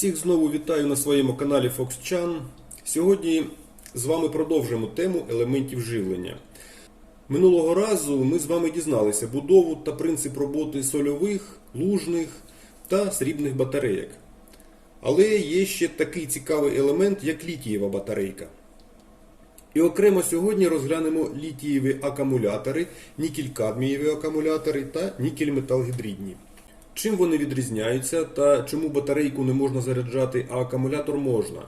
Всіх знову вітаю на своєму каналі FoxChan. Сьогодні з вами продовжуємо тему елементів живлення. Минулого разу ми з вами дізналися будову та принцип роботи сольових, лужних та срібних батарейок. Але є ще такий цікавий елемент, як літієва батарейка. І окремо сьогодні розглянемо літієві акумулятори, нікель-кадмієві акумулятори та нікель-металгідридні. Чим вони відрізняються та чому батарейку не можна заряджати, а акумулятор можна.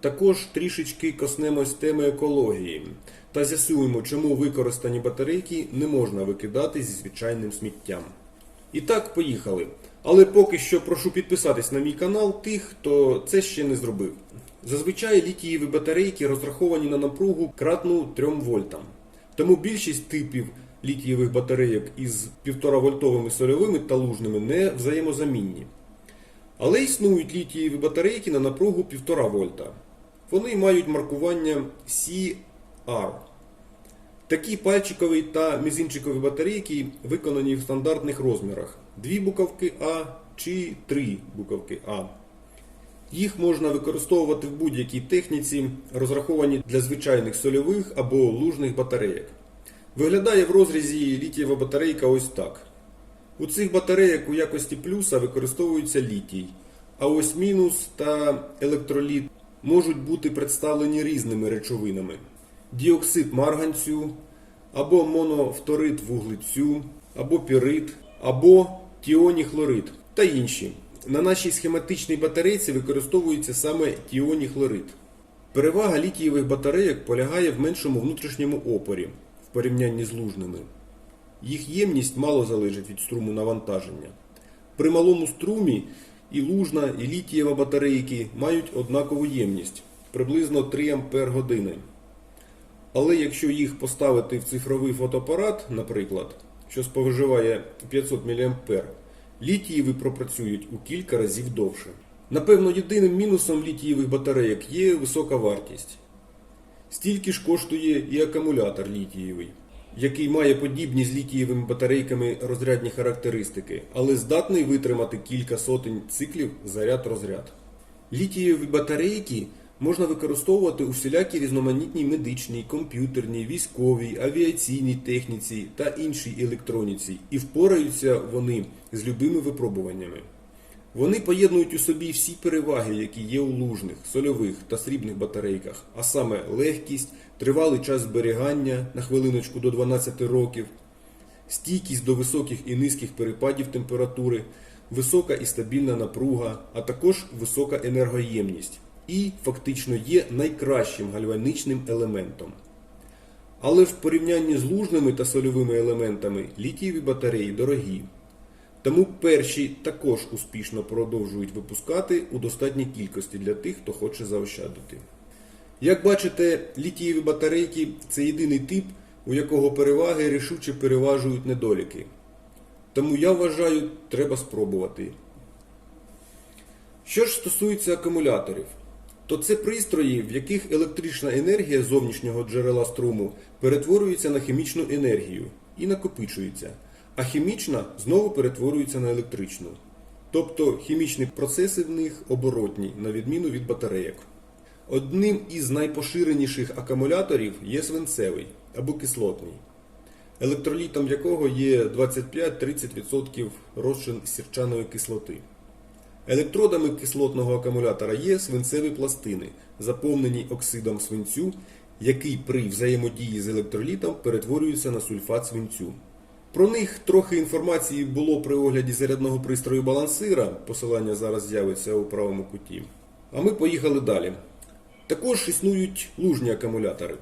Також трішечки коснемось теми екології та з'ясуємо, чому використані батарейки не можна викидати зі звичайним сміттям. І так, поїхали. Але поки що прошу підписатись на мій канал тих, хто це ще не зробив. Зазвичай літієві батарейки розраховані на напругу кратну 3 вольтам. Тому більшість типів літієвих батарейок із 1,5 вольтовими сольовими та лужними не взаємозамінні. Але існують літієві батарейки на напругу 1,5 вольта. Вони мають маркування CR. Такі пальчикові та мізинчикові батарейки виконані в стандартних розмірах: дві буковки А чи три буковки А. Їх можна використовувати в будь-якій техніці, розраховані для звичайних сольових або лужних батарейок. Виглядає в розрізі літієва батарейка ось так. У цих батарейок у якості плюса використовується літій, а ось мінус та електроліт можуть бути представлені різними речовинами: діоксид марганцю, або монофторид вуглецю, або пірит, або тіоній-хлорид та інші. На нашій схематичній батарейці використовується саме тіоній-хлорид. Перевага літієвих батарейок полягає в меншому внутрішньому опорі в порівнянні з лужними. Їх ємність мало залежить від струму навантаження. При малому струмі і лужна, і літієва батарейки мають однакову ємність приблизно 3 Ампер години. Але якщо їх поставити в цифровий фотоапарат, наприклад, що споживає 500 мА, літієві пропрацюють у кілька разів довше. Напевно, єдиним мінусом літієвих батарейок є висока вартість. Стільки ж коштує і акумулятор літієвий, який має подібні з літієвими батарейками розрядні характеристики, але здатний витримати кілька сотень циклів заряд-розряд. Літієві батарейки можна використовувати у всілякій різноманітній медичній, комп'ютерній, військовій, авіаційній техніці та іншій електроніці, і впораються вони з любими випробуваннями. Вони поєднують у собі всі переваги, які є у лужних, сольових та срібних батарейках, а саме легкість, тривалий час зберігання на хвилиночку до 12 років, стійкість до високих і низьких перепадів температури, висока і стабільна напруга, а також висока енергоємність і фактично є найкращим гальваничним елементом. Але в порівнянні з лужними та сольовими елементами літієві батареї дорогі. Тому перші також успішно продовжують випускати у достатній кількості для тих, хто хоче заощадити. Як бачите, літієві батарейки це єдиний тип, у якого переваги рішуче переважують недоліки. Тому я вважаю, треба спробувати. Що ж стосується акумуляторів, то це пристрої, в яких електрична енергія зовнішнього джерела струму перетворюється на хімічну енергію і накопичується, а хімічна знову перетворюється на електричну. Тобто хімічні процеси в них оборотні, на відміну від батарейок. Одним із найпоширеніших акумуляторів є свинцевий або кислотний, електролітом якого є 25-30% розчин сірчаної кислоти. Електродами кислотного акумулятора є свинцеві пластини, заповнені оксидом свинцю, який при взаємодії з електролітом перетворюється на сульфат свинцю. Про них трохи інформації було при огляді зарядного пристрою балансира, посилання зараз з'явиться у правому куті. А ми поїхали далі. Також існують лужні акумулятори.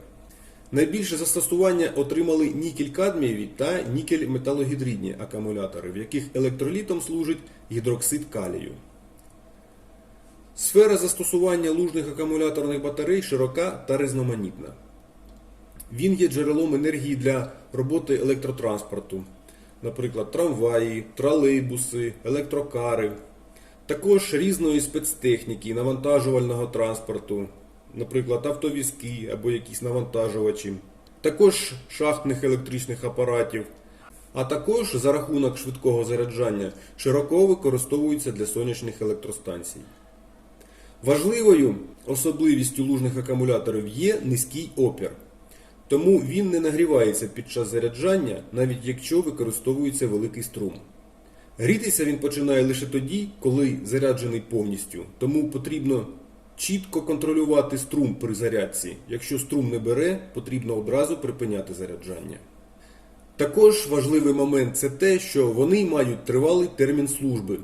Найбільше застосування отримали нікель-кадмієві та нікель-металогідридні акумулятори, в яких електролітом служить гідроксид калію. Сфера застосування лужних акумуляторних батарей широка та різноманітна. Він є джерелом енергії для роботи електротранспорту, наприклад, трамваї, тролейбуси, електрокари, також різної спецтехніки, навантажувального транспорту, наприклад, автовізки або якісь навантажувачі, також шахтних електричних апаратів, а також за рахунок швидкого заряджання широко використовуються для сонячних електростанцій. Важливою особливістю лужних акумуляторів є низький опір. Тому він не нагрівається під час заряджання, навіть якщо використовується великий струм. Грітися він починає лише тоді, коли заряджений повністю, тому потрібно чітко контролювати струм при зарядці. Якщо струм не бере, потрібно одразу припиняти заряджання. Також важливий момент це те, що вони мають тривалий термін служби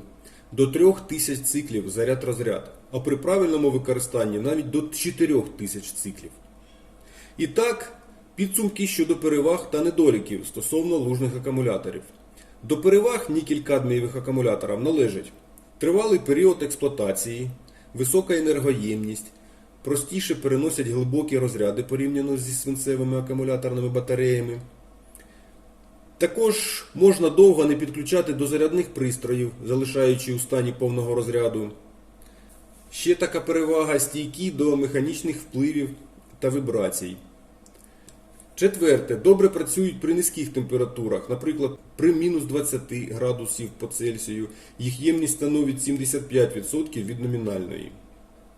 до 3000 циклів заряд-розряд, а при правильному використанні навіть до 4000 циклів. І так, підсумки щодо переваг та недоліків стосовно лужних акумуляторів. До переваг нікель-кадмієвих акумуляторів належать тривалий період експлуатації, висока енергоємність, простіше переносять глибокі розряди порівняно зі свинцевими акумуляторними батареями. Також можна довго не підключати до зарядних пристроїв, залишаючи у стані повного розряду. Ще така перевага стійкі до механічних впливів та вібрацій. Четверте, добре працюють при низьких температурах, наприклад, при мінус 20 градусів по Цельсію. Їх ємність становить 75% від номінальної.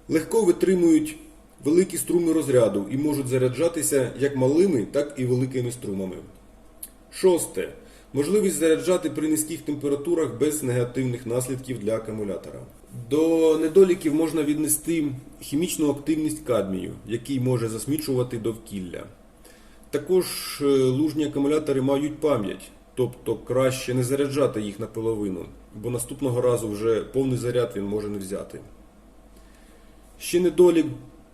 Легко витримують великі струми розряду і можуть заряджатися як малими, так і великими струмами. Шосте. Можливість заряджати при низьких температурах без негативних наслідків для акумулятора. До недоліків можна віднести хімічну активність кадмію, який може засмічувати довкілля. Також е, лужні акумулятори мають пам'ять, тобто краще не заряджати їх наполовину, бо наступного разу вже повний заряд він може не взяти. Ще недолік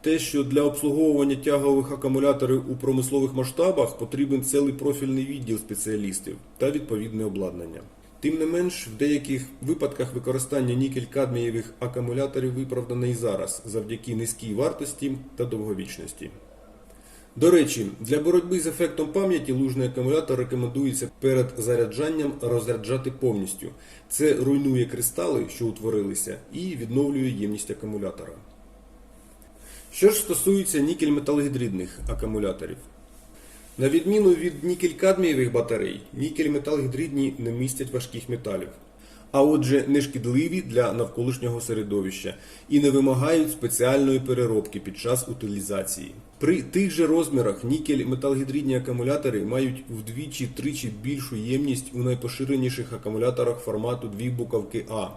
те, що для обслуговування тягових акумуляторів у промислових масштабах потрібен цілий профільний відділ спеціалістів та відповідне обладнання. Тим не менш, в деяких випадках використання нікель-кадмієвих акумуляторів виправдане і зараз завдяки низькій вартості та довговічності. До речі, для боротьби з ефектом пам'яті лужний акумулятор рекомендується перед заряджанням розряджати повністю. Це руйнує кристали, що утворилися, і відновлює ємність акумулятора. Що ж стосується нікель-металогідридних акумуляторів. На відміну від нікель-кадмієвих батарей, нікель-металогідридні не містять важких металів, а отже, не шкідливі для навколишнього середовища і не вимагають спеціальної переробки під час утилізації. При тих же розмірах нікель-металогідридні акумулятори мають вдвічі-тричі більшу ємність у найпоширеніших акумуляторах формату дві буковки А.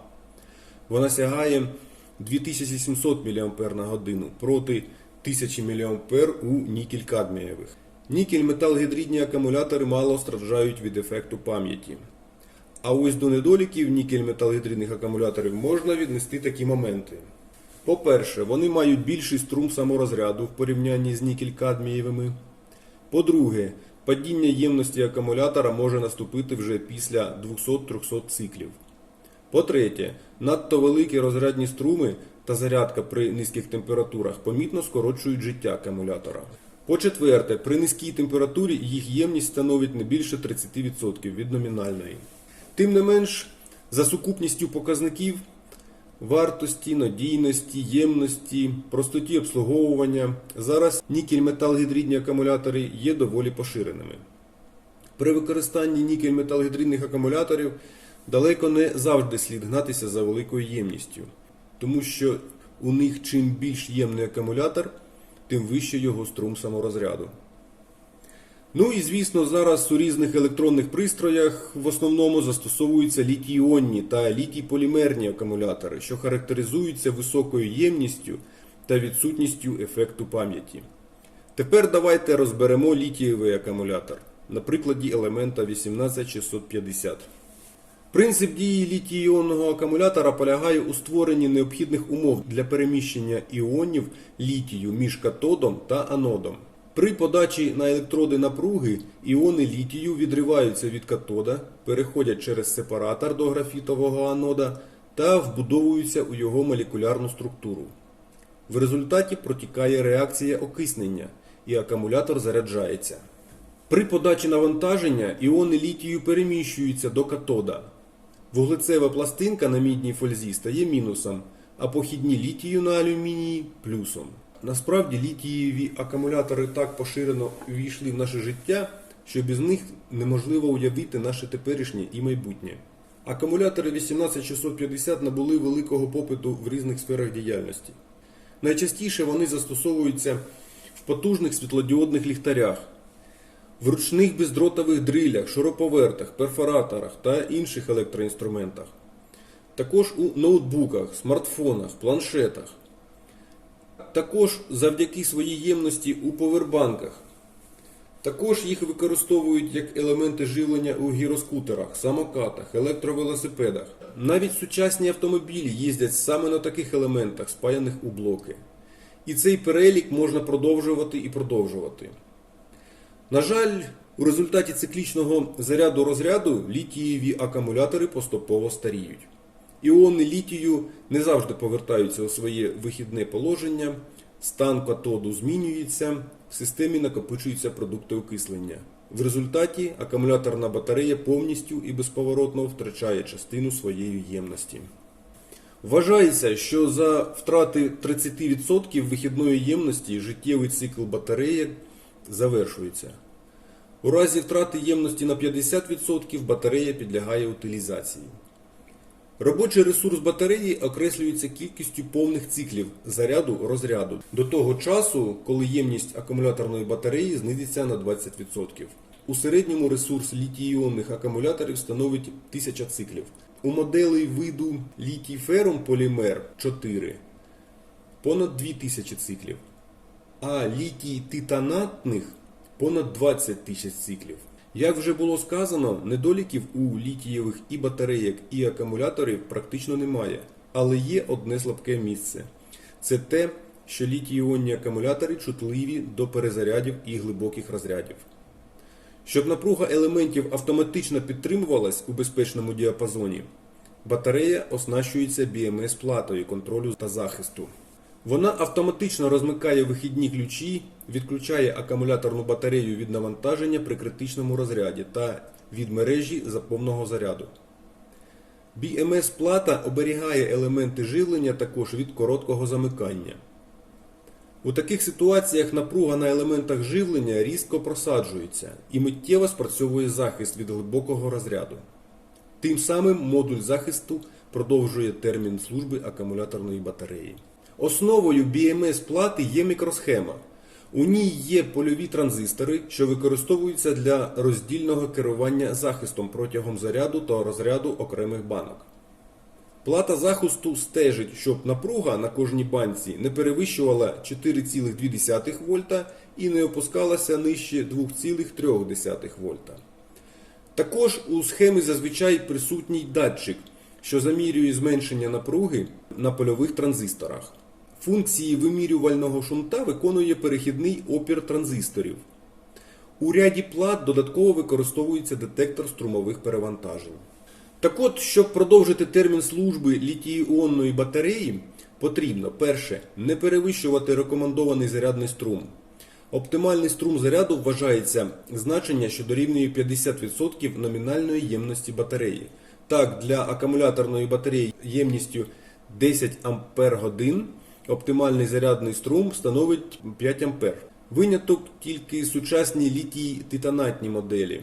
Вона сягає 2700 мА на годину проти 1000 мА у нікель-кадмієвих. Нікель-металгідридні акумулятори мало страждають від ефекту пам'яті. А ось до недоліків нікель-металгідридних акумуляторів можна віднести такі моменти. По-перше, вони мають більший струм саморозряду в порівнянні з нікель-кадмієвими. По-друге, падіння ємності акумулятора може наступити вже після 200-300 циклів. По-третє, надто великі розрядні струми та зарядка при низьких температурах помітно скорочують життя акумулятора. По-четверте, при низькій температурі їх ємність становить не більше 30% від номінальної. Тим не менш, за сукупністю показників вартості, надійності, ємності, простоті обслуговування зараз нікель-металгідридні акумулятори є доволі поширеними. При використанні нікель-металгідридних акумуляторів далеко не завжди слід гнатися за великою ємністю, тому що у них чим більш ємний акумулятор, тим вище його струм саморозряду. Ну і звісно, зараз у різних електронних пристроях в основному застосовуються літій-іонні та літій-полімерні акумулятори, що характеризуються високою ємністю та відсутністю ефекту пам'яті. Тепер давайте розберемо літієвий акумулятор на прикладі елемента 18650. Принцип дії літій-іонного акумулятора полягає у створенні необхідних умов для переміщення іонів літію між катодом та анодом. При подачі на електроди напруги іони літію відриваються від катода, переходять через сепаратор до графітового анода та вбудовуються у його молекулярну структуру. В результаті протікає реакція окиснення і акумулятор заряджається. При подачі навантаження іони літію переміщуються до катода. Вуглецева пластинка на мідній фользі стає мінусом, а похідні літію на алюмінії плюсом. Насправді літієві акумулятори так поширено увійшли в наше життя, що без них неможливо уявити наше теперішнє і майбутнє. Акумулятори 18650 набули великого попиту в різних сферах діяльності. Найчастіше вони застосовуються в потужних світлодіодних ліхтарях, в ручних бездротових дрилях, шуруповертах, перфораторах та інших електроінструментах. Також у ноутбуках, смартфонах, планшетах. Також завдяки своїй ємності у повербанках. Також їх використовують як елементи живлення у гіроскутерах, самокатах, електровелосипедах. Навіть сучасні автомобілі їздять саме на таких елементах, спаяних у блоки. І цей перелік можна продовжувати і продовжувати. На жаль, у результаті циклічного заряду розряду літієві акумулятори поступово старіють. Іони літію не завжди повертаються у своє вихідне положення, стан катоду змінюється, в системі накопичуються продукти окислення. В результаті акумуляторна батарея повністю і безповоротно втрачає частину своєї ємності. Вважається, що за втрати 30% вихідної ємності життєвий цикл батареї завершується. У разі втрати ємності на 50% батарея підлягає утилізації. Робочий ресурс батареї окреслюється кількістю повних циклів заряду розряду до того часу, коли ємність акумуляторної батареї знизиться на 20%. У середньому ресурс літій-іонних акумуляторів становить 1000 циклів. У моделей виду літій-ферум полімер 4 понад 2000 циклів, а літій-титанатних понад 20 тисяч циклів. Як вже було сказано, недоліків у літієвих і батарейок, і акумуляторів практично немає, але є одне слабке місце. Це те, що літій-іонні акумулятори чутливі до перезарядів і глибоких розрядів. Щоб напруга елементів автоматично підтримувалась у безпечному діапазоні, батарея оснащується BMS-платою контролю та захисту. Вона автоматично розмикає вихідні ключі, відключає акумуляторну батарею від навантаження при критичному розряді та від мережі за повного заряду. BMS-плата оберігає елементи живлення також від короткого замикання. У таких ситуаціях напруга на елементах живлення різко просаджується і миттєво спрацьовує захист від глибокого розряду. Тим самим модуль захисту продовжує термін служби акумуляторної батареї. Основою BMS-плати є мікросхема. У ній є польові транзистори, що використовуються для роздільного керування захистом протягом заряду та розряду окремих банок. Плата захисту стежить, щоб напруга на кожній банці не перевищувала 4,2 вольта і не опускалася нижче 2,3 вольта. Також у схемі зазвичай присутній датчик, що замірює зменшення напруги на польових транзисторах. Функції вимірювального шунта виконує перехідний опір транзисторів. У ряді плат додатково використовується детектор струмових перевантажень. Так от, щоб продовжити термін служби літій-іонної батареї, потрібно перше не перевищувати рекомендований зарядний струм. Оптимальний струм заряду вважається значення, що дорівнює 50% номінальної ємності батареї. Так, для акумуляторної батареї ємністю 10 Ампер годин оптимальний зарядний струм становить 5 А. Виняток тільки сучасні літій титанатні моделі.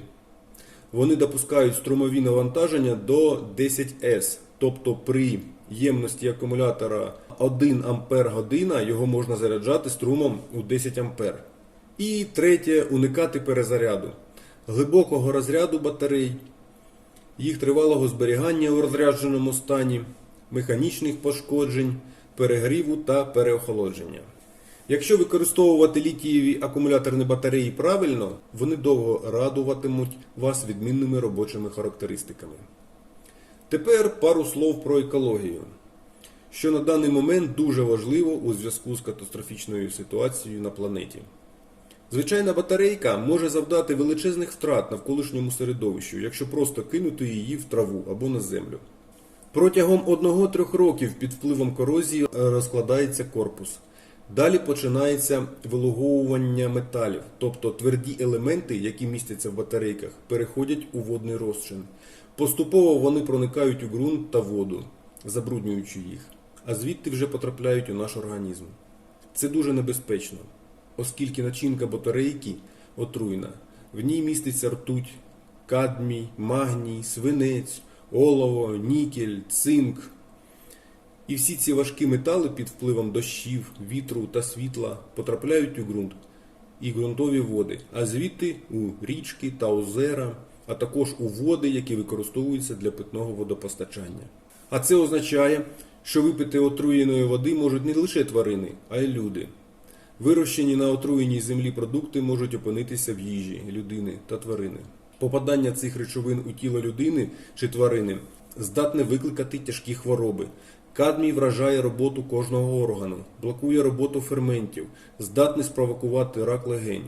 Вони допускають струмові навантаження до 10С, тобто при ємності акумулятора 1 Ампер година його можна заряджати струмом у 10 А. І третє уникати перезаряду, глибокого розряду батарей, їх тривалого зберігання у розрядженому стані, механічних пошкоджень, перегріву та переохолодження. Якщо використовувати літієві акумуляторні батареї правильно, вони довго радуватимуть вас відмінними робочими характеристиками. Тепер пару слов про екологію, що на даний момент дуже важливо у зв'язку з катастрофічною ситуацією на планеті. Звичайна батарейка може завдати величезних втрат навколишньому середовищу, якщо просто кинути її в траву або на землю. Протягом 1-3 років під впливом корозії розкладається корпус. Далі починається вилуговування металів, тобто тверді елементи, які містяться в батарейках, переходять у водний розчин. Поступово вони проникають у ґрунт та воду, забруднюючи їх, а звідти вже потрапляють у наш організм. Це дуже небезпечно, оскільки начинка батарейки отруйна. В ній міститься ртуть, кадмій, магній, свинець, олово, нікель, цинк. І всі ці важкі метали під впливом дощів, вітру та світла потрапляють у ґрунт і ґрунтові води, а звідти у річки та озера, а також у води, які використовуються для питного водопостачання. А це означає, що випити отруєної води можуть не лише тварини, а й люди. Вирощені на отруєній землі продукти можуть опинитися в їжі людини та тварини. Попадання цих речовин у тіло людини чи тварини здатне викликати тяжкі хвороби. Кадмій вражає роботу кожного органу, блокує роботу ферментів, здатний спровокувати рак легень.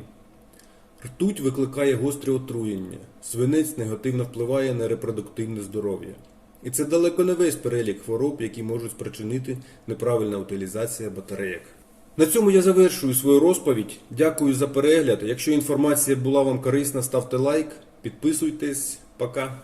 Ртуть викликає гострі отруєння, свинець негативно впливає на репродуктивне здоров'я. І це далеко не весь перелік хвороб, які можуть спричинити неправильна утилізація батарейок. На цьому я завершую свою розповідь. Дякую за перегляд. Якщо інформація була вам корисна, ставте лайк, підписуйтесь. Пока.